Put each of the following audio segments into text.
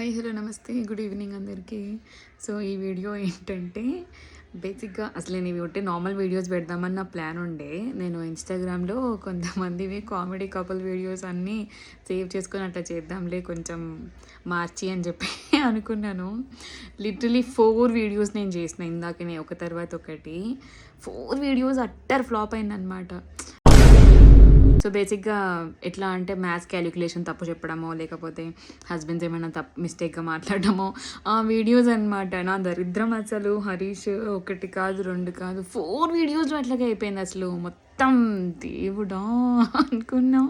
Hi hello నమస్తే. Good evening అందరికీ. So ఈ వీడియో ఏంటంటే బేసిక్గా అసలు నేను ఇవి ఒకటి నార్మల్ వీడియోస్ పెడదామని నా ప్లాన్ ఉండే. నేను ఇన్స్టాగ్రామ్లో కొంతమందివి కామెడీ కపుల్ వీడియోస్ అన్నీ సేవ్ చేసుకొని అట్లా చేద్దాంలే కొంచెం మార్చి అని చెప్పి అనుకున్నాను. లిటరలీ ఫోర్ వీడియోస్ నేను చేసిన ఇందాకనే ఒక తర్వాత ఒకటి. ఫోర్ వీడియోస్ అట్టర్ ఫ్లాప్ అయిందనమాట సో బేసిక్గా ఎట్లా అంటే మ్యాథ్స్ క్యాలిక్యులేషన్ తప్పు చెప్పడమో లేకపోతే హస్బెండ్స్ ఏమైనా తప్పు మిస్టేక్గా మాట్లాడడమో ఆ వీడియోస్ అనమాట నా దరిద్రం అసలు హరీష్ ఒకటి కాదు రెండు కాదు ఫోర్ వీడియోస్ అట్లాగే అయిపోయింది అసలు. మొత్తం దేవుడా అనుకున్నాం.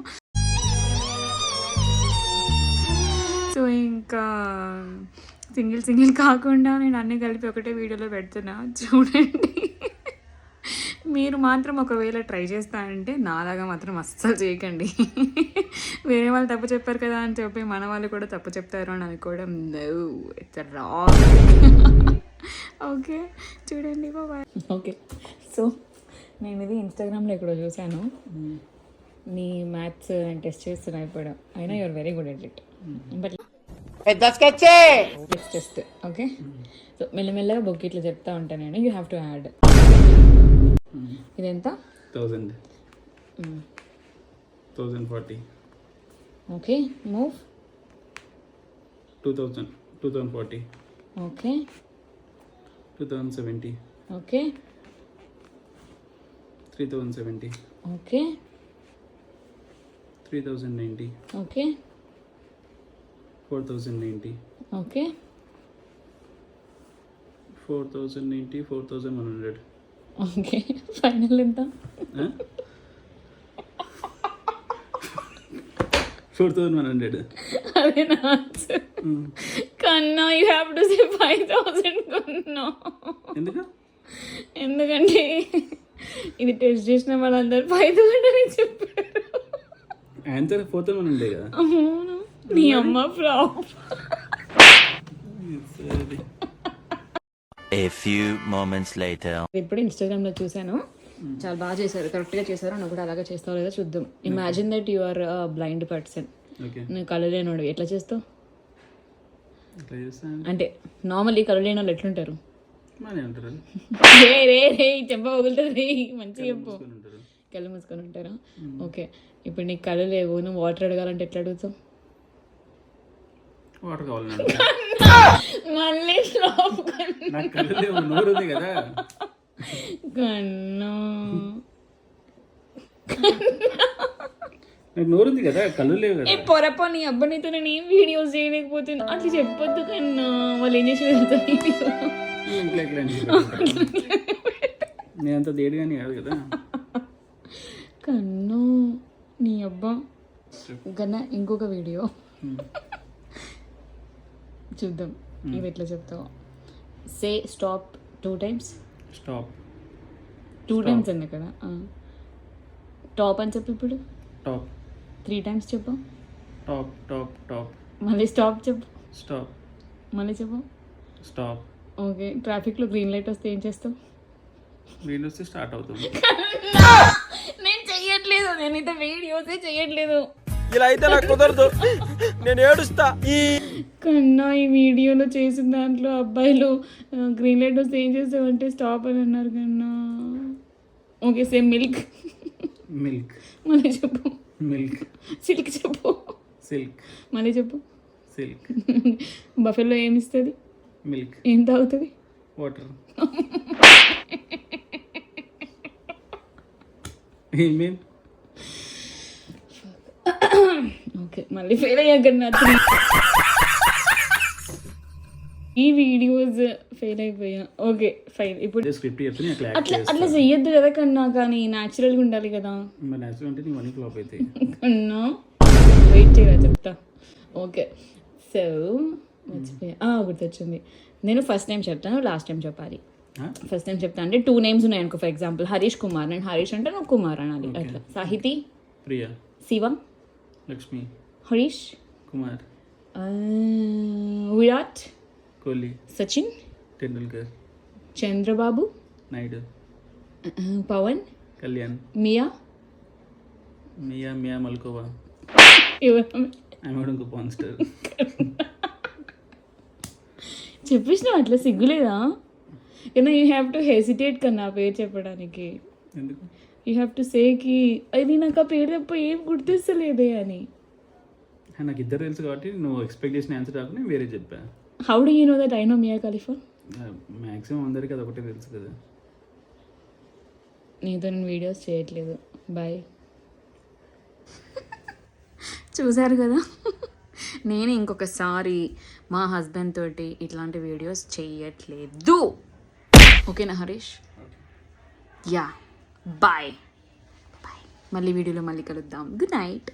సో ఇంకా సింగిల్ సింగిల్ కాకుండా నేను అన్నీ కలిపి ఒకటే వీడియోలో పెడుతున్నా. చూడండి. మీరు మాత్రం ఒకవేళ ట్రై చేస్తానంటే నాలాగా మాత్రం అస్సలు చేయకండి. వేరే వాళ్ళు తప్పు చెప్పారు కదా అని చెప్పి మన వాళ్ళు కూడా తప్పు చెప్తారు అని అనుకోవడం నో ఇట్స్ రాంగ్ ఓకే చూడండి బాబాయ్ ఓకే సో నేను ఇది ఇన్స్టాగ్రామ్లో ఎక్కడో చూశాను. నీ మ్యాథ్స్ నేను టెస్ట్ చేస్తున్నా ఇప్పుడు అయినా you are very good at it but పెద్ద టెస్ట్ ఓకే సో మెల్లమెల్లగా బుక్ ఇట్లా చెప్తా ఉంటాను నేను. యూ హ్యావ్ టు యాడ్ ఇదెంత? Thousand. Thousand forty. Okay move. Two thousand two thousand forty. Okay. Two thousand seventy. Okay. Three thousand seventy. Okay. Three thousand ninety. Okay. Four thousand ninety. Okay. Four thousand ninety four thousand one hundred. Okay final ఎంత? Four thousand one hundred. అదే నా answer కన్నా you have to say five thousand కన్నా. ఎందుకు? ఎందుకంటే ఇది test చేసిన వాళ్ళందరూ ఫైవ్ థౌసండ్ అని చెప్పారు. ఆన్సర్ ఫోర్ హండ్రెడ్ కదా? అవును. నీ అమ్మ ఫ్లాప్ సరే. A few moments later. ఇప్పుడు ఇన్స్టాగ్రామ్లో చూశాను. చాలా బాగా చేశారు. కరెక్ట్గా చేశారు నువ్వు కూడా అలాగే చేస్తావు లేదా చూద్దాం. Imagine that you are blind person నువ్వు కళ్ళు లేనోడు ఎట్లా చేస్తావు అంటే నార్మల్లీ కళ్ళు లేని వాళ్ళు ఎట్లుంటారు రే రే రే చెంప పగులుతుంది రే మంచిగా చెప్పు. కళ్ళు మూసుకొని ఉంటారా? ఓకే ఇప్పుడు నీకు కళ్ళు లేవు. నువ్వు వాటర్ అడగాలంటే ఎట్లా అడుగుతావు? వాటర్ కావాలి మళ్ళీ స్లాప్ కదా. కన్ను. నాకు నోరు ఉంది కదా కళ్ళు లేవు కదా. ఏ పొరపా నీ అబ్బా నీతో నేను ఏం వీడియోస్ చేయలేకపోతున్నా. అట్లా చెప్పొద్దు కన్నా వాళ్ళు ఏం చేసి. నేను అంత దేడిగాని కాదు కదా. కన్ను నీ అబ్బా. కన్నా ఇంకొక వీడియో. చూద్దాం. ఇది ఎట్లా చెప్తావు. Say stop two times stop two times అంది కదా టాప్ అని చెప్పు ఇప్పుడు. టాప్ త్రీ టైమ్స్ చెప్పు. టాప్ టాప్ టాప్ మళ్ళీ స్టాప్ చెప్పు. స్టాప్ మళ్ళీ చెప్పు. స్టాప్ ఓకే ట్రాఫిక్లో గ్రీన్ లైట్ వస్తే ఏం చేస్తావు? వీళ్ళు వస్తే స్టార్ట్ అవుతుంది. నేను చెయ్యట్లేదు. నేనైతే వీడియోసే చెయ్యట్లేదు. ఇలా అయితే నాకు కుదరదు. నేను ఏడుస్తా. ఈ కన్నా ఈ వీడియోలో చేసిన దాంట్లో అబ్బాయిలు గ్రీన్ లైట్ వస్తే ఏం చేస్తావంటే స్టాప్ అని అన్నారు కన్నా. ఓకే సేమ్ మిల్క్ మిల్క్ మళ్ళీ చెప్పు. మిల్క్ సిల్క్ చెప్పు. సిల్క్ మళ్ళీ చెప్పు. సిల్క్ బఫెల్లో ఏమి ఇస్తుంది? మిల్క్ ఏం తాగుతుంది? వాటర్ ఏమేం ఓకే మళ్ళీ ఫెయిల్ అయ్యాక త్రీ ఈ వీడియోస్ ఫెయిల్ అయిపోయా ఓకే ఫైన్ ఇప్పుడు స్క్రిప్ట్ చెప్తే నేను అట్లా అట్లా అట్లా చెయ్యొద్దు కదా కన్నా కానీ న్యాచురల్గా ఉండాలి కదా మరి నేచురల్ అంటే నీ మనీ ఫ్లాప్ అవుతాయి కన్నా వెయిట్ చేయరా చెప్తా ఓకే సో మర్చిపోయా ఆ, గుర్తొచ్చింది నేను ఫస్ట్ టైం చెప్తాను లాస్ట్ టైం చెప్పాలి? ఫస్ట్ టైం చెప్తా అంటే టూ నేమ్స్ ఉన్నాయి అనుకో ఫర్ ఎగ్జాంపుల్ హరీష్ కుమార్ నేను హరీష్ అంటే నువ్వు కుమార్ అనాలి అట్లా సాహితి ప్రియా శివ లక్ష్మి హరీష్ కుమార్ విరాట్ కోహ్లీ. సచిన్. టెండూల్కర్. చంద్రబాబు. నాయుడు. పవన్. కళ్యాణ్. మియా. మియా మియా మల్కోవా. ఆమె పాన్ స్టార్ చెప్పేసినావు అట్లా సిగ్గులేదా? కన్నా యూ హ్యావ్ టు హెసిటేట్ కన్నా పేరు చెప్పడానికి. ఎందుకు? యూ హ్యావ్ టు సేకి అది నాకు ఆ పేరు తప్ప ఏం గుర్తిస్తలేదే అని. నాకు ఇద్దరు తెలుసు కాబట్టి నువ్వు ఎక్స్పెక్ట్ చేసిన ఆన్సర్ కాకుండా వేరే చెప్పా. How do you know that I know Mia Khalifa maximum అందరికీ అది ఒకటే తెలుసు కదా. నీతో నేను వీడియోస్ చేయట్లేదు. బాయ్ చూసారు కదా? నేను ఇంకొకసారి మా హస్బెండ్ తోటి ఇట్లాంటి వీడియోస్ చేయట్లేదు. ఓకేనా హరీష్? యా బాయ్ బాయ్ మళ్ళీ వీడియోలో మళ్ళీ కలుద్దాం. Good night